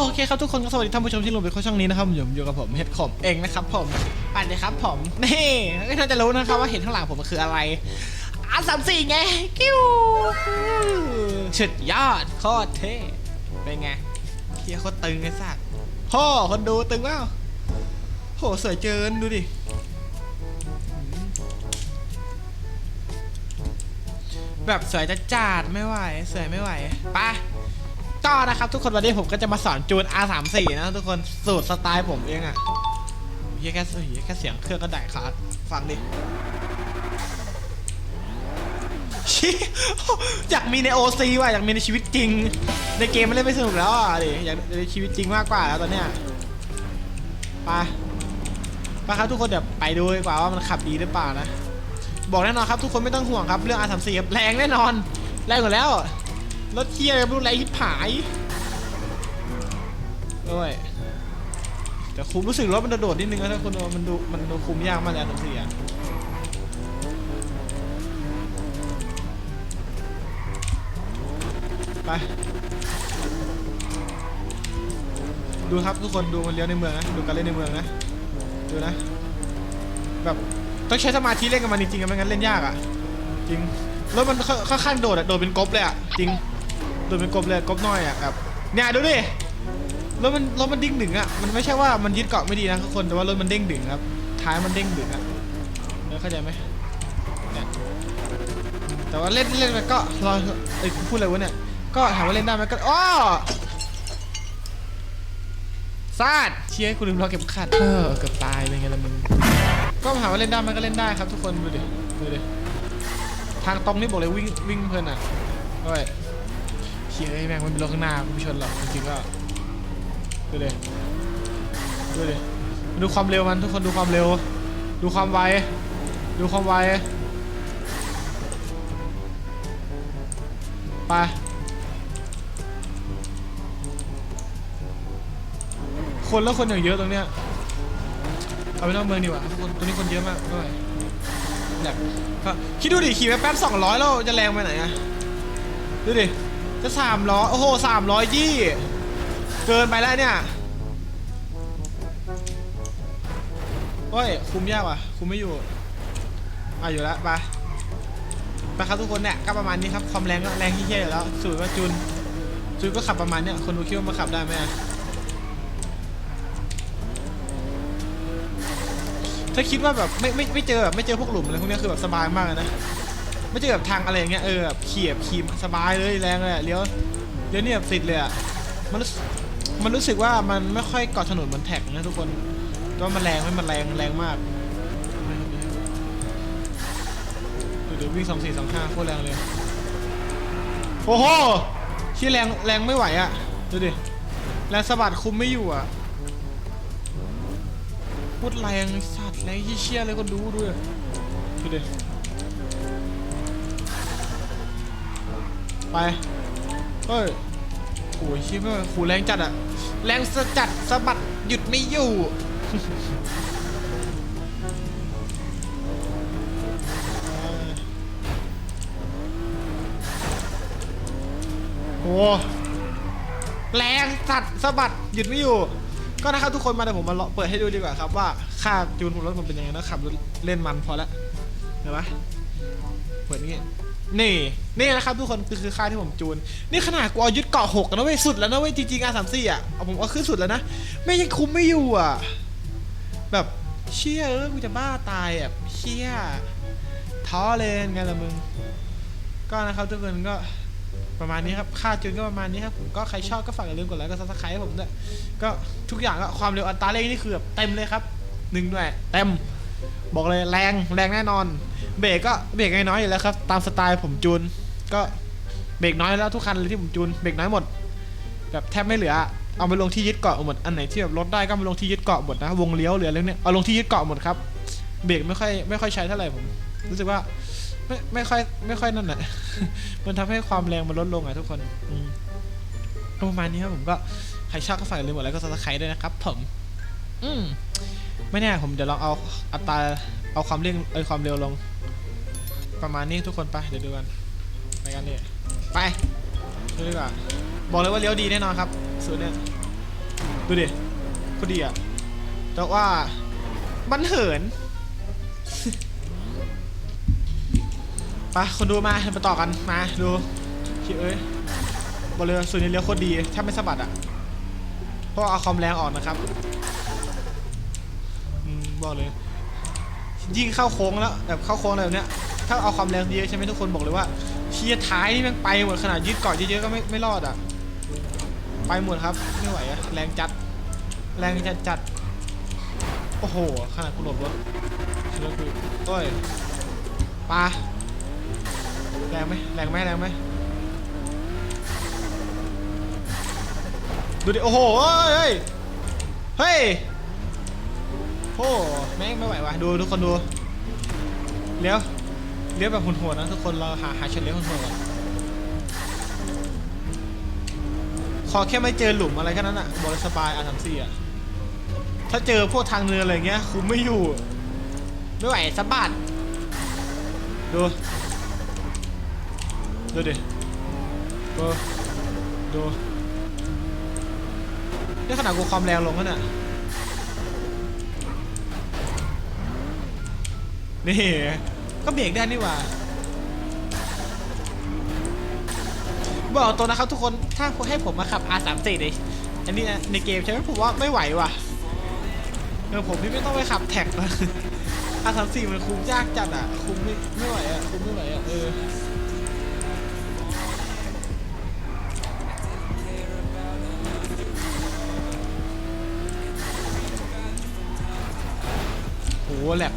โอเคครับทุกคนก็สวัสดีท่านผู้ชมที่ลงไปเข้าช่องนี้นะครับผมอยู่กับผมเห็ดขมเองนะครับผมปั่นเลยครับผมนี่ก็น่าจะรู้นะครับว่าเห็นข้างหลังผมมันคืออะไรอาสามสี่ไงกิ้วสุดยอดโคตรเท่เป็นไงเฮียโคตรตึงไอ้สัตว์พ่อคนดูตึงเปล่าโหสวยเกินดูดิแบบสวยจะจัดไม่ไหวสวยไม่ไหวไป ก็นะครับทุกคนวันนี้ผมก็จะมาสอนจูน R34 นะทุกคนสูตรสไตล์ผมเองอะ่ะเฮียแค่เฮียแค่เสียงเครื่องก็ได้ครับฟังดิอยากมีใน OC ว่ะอยากมีในชีวิตจริง ในเกมมันเล่นไม่สนุกแล้วอะดิอยากในชีวิตจริงมากกว่าแล้วตอนเนี้ยไปไปครับทุกคนเดี๋ยวไปดูดีกว่าว่ามันขับดีหรือเปล่านะ บอกแน่นอนครับทุกคนไม่ต้องห่วงครับเรื่อง R34 แรงแน่นอนแรงกว่าแล้ว รถเที่ยไม่รู้ไรที่ผายด้วยแต่คุมรู้สึกรถมันโดดนิดนึงนะถ้าคนมันดูมันดูคุมยากมากเลยอันสี่อะไป ดูครับทุกคนดูมันเลี้ยวในเมืองนะดูการเล่นในเมืองนะดูนะ แบบต้องใช้สมาธิเล่นกับมันจริงๆไม่งั้นเล่นยากอะ จริง รถมันค่อนค่อนข้างโดดอะโดดเป็นกบเลยอะจริง โดดเป็นกบเลยกบน้อยอะแบบเนี่ยดูดิรถมันรถมันดิ้งดึงอะมันไม่ใช่ว่ามันยึดเกาะไม่ดีนะทุกคนแต่ว่ารถมันเด้งดึงครับท้ายมันเด้งดึงอะเข้าใจไหมเนี่ยแต่ว่าเล่นเล่นไปก็รอเอ้ยพูดอะไรวะเนี่ยก็ถามว่าเล่นได้ไหมก็อ้อซาดเชี่ยกูลืมล็อกเก็บขัดเออเกือบตายเป็นไงล่ะมึงก็ถามว่าเล่นได้ไหมก็เล่นได้ครับ ทุกคนดูดิดูดิทางตรงนี่บอกเลยวิ่งวิ่งเพลินอะด้วย เฮียไอ้ยแม่งมันเป็นรถข้างหน้ากูไม่ชนหรอกจริงๆก็ดูเลยดูเลยดูความเร็วมันทุกคนดูความเร็ว ดูความไวดูความไวไปคนแล้วคนอย่างเยอะตรงเนี้ยเอาไปนอกเมืองดีกว่าทุกคนตรงนี้คนเยอะมากด้วยแบบคิดดูดิขี่ไปแป๊บสองร้อยแล้วจะแรงไปไหนอะดูดิ จะสามร้อยโอ้โหสามร้อยยี่เกินไปแล้วเนี่ยโอ้ย คุมยากว่ะ คุมไม่อยู่อะอยู่แล้วไปไปครับทุกคนเนี่ยก็ประมาณนี้ครับความแรงก็แรงที่เท่อยู่แล้วสูตรว่าจุนจุนก็ขับประมาณเนี้ยคนดูคิดว่ามาขับได้ไหมถ้าคิดว่าแบบไม่ไม่ไม่เจอแบบไม่เจอพวกหลุมอะไรพวกนี้คือแบบสบายมากเลยนะ ไม่เจอแบบทางอะไรอย่างเงี้ยเออแบบขี่แบบขี่สบายเลยแรงเลยอะเลี้ยวเลี้ยวเนี่ยติดเลยอะมันรู้มันรู้สึกว่ามันไม่ค่อยเกาะถนนเหมือนแท็กนะทุกคนก็มันแรงไหมมันแรงแรงมากเดี๋ยววิ่งสองสี่สองห้าโคตรแรงเลยโอ้โหที่แรงแรงไม่ไหวอะดูดิแรงสะบัดคุมไม่อยู่อะพูดแรงสัตว์แรงเชี่ยเลยก็ดูด้วยดูดิ ไป เฮ้ยโอ้ยชิบเ้ยโหแรงจัดอะแรงสะจัดสะบัดหยุดไม่อยู่ โอ้แรงสัตว์สะบัดหยุดไม่อยู่ ก็นะครับทุกคนมาเดี๋ยวผมมาเลาะเปิดให้ดูดีกว่าครับว่าค่าจูนของรถมันเป็นยังไงนะขับรถเล่นมันพอแล้วเห็นปะ เปิดนี่นี่นี่นะครับทุกคนคือคือค่าที่ผมจูน นี่ขนาดกูเอายึดเกาะหกนะเว้ยสุดแล้วนะเว้ยจริงๆอาสามสี่อะเอาผมเอาขึ้นสุดแล้วนะไม่ยังคุมไม่อยู่อะ แบบเชี่ยเออกูจะบ้าตายอะเชี่ยท้อเลยไงล่ะมึง ก็นะครับทุกคนก็ประมาณนี้ครับ ค่าจูนก็ประมาณนี้ครับผมก็ใครชอบก็ฝากอย่าลืมกดไลค์กดซับสไครต์ผมด้วยก็ทุกอย่างก็ความเร็วอัตราเร่งนี่คือแบบเต็มเลยครับหนึ่งด้วยเต็ม บอกเลยแรงแรงแน่นอน เบรกก็เบรกน้อยๆอยู่แล้วครับ ตามสไตล์ผมจูน ก็เบรกน้อยแล้วทุกคันเลยที่ผมจูนเบรกน้อยหมด แบบแทบไม่เหลือ เอาไปลงที่ยึดเกาะหมดอันไหนที่แบบลดได้ก็มาลงที่ยึดเกาะหมดนะวงเลี้ยวเหลือเรื่องเนี้ยเอาลงที่ยึดเกาะหมดครับเบรกไม่ค่อยไม่ค่อยใช้เท่าไหร่ผม รู้สึกว่าไม่ไม่ค่อยไม่ค่อยนั่นแหละมันทำให้ความแรงมันลดลงอะทุกคนอืมประมาณนี้ครับผมก็ใครชอบก็ฝากอย่าลืมดไลค์ก็ซับสไครต์ด้วยนะครับผม อืมไม่แน่ผมเดี๋ยวลองเอาอัตราเอาความเร่งเอยความเร็วลง ประมาณนี้ทุกคนไปเดี๋ยวดูกันไปกันเลยไปดูดีกว่าบอกเลยว่าเลี้ยวดีแน่นอนครับสูตรเนี้ยดูดิก็ดีอะแต่ว่ามันเหินไปคนดูมามาต่อกันมาดูชิเอ้ยบอกเลยว่าสูตรนี้เลี้ยวโคตรดีถ้าไม่สะบัดอะเพราะเอาความแรงออกนะครับอืม บอกเลยยิ่งเข้าโค้งแล้วแบบเข้าโค้งอะไรแบบเนี้ยถ้าเอาความแรงเยอะใช่ไหมทุกคนบอกเลยว่าเชียร์ท้ายนี่ม่งไปหมดขนาดยืดเกาะเยอะๆก็ไม่ไม่รอดอะไปหมดครับไม่ไหวอะแรงจัด แรงจัดจัดโอ้โหขนาดกูหลบรถรถกูโอ้ยปลาแรงไหมแรงไหมแรงไหมดูดิโอ้โหเฮ้ยเฮ้ย โอ้แม่งไม่ไหวว่ะดูทุกคนดูเลี้ยวเลี้ยวแบบหุ่นหัวนะทุกคนเราหาหาชุดเลี้ยวหุ่นหัวก่อนขอแค่ไม่เจอหลุมอะไรแค่นั้นอะบอลสบายอะสามสี่อะถ้าเจอพวกทางเนินอะไรเงี้ยคุมไม่อยู่ไม่ไหวสะบัดดูดูดิดูดูนี่ขนาดกูความแรงลงแล้วน่ะ นี่ก็เบรกได้นี่หว่าบอกตรงนะครับทุกคนถ้าให้ผมมาขับ R34 ดิอันนี้นะในเกมใช่ไหมผมว่าไม่ไหวว่ะเออผมนี่ไม่ต้องไปขับแท็กนะอาสามสี่มันคุมยากจัดอะ คุมไม่ไม่ไหวอะคุมไม่ไหวอะเออโหแหลก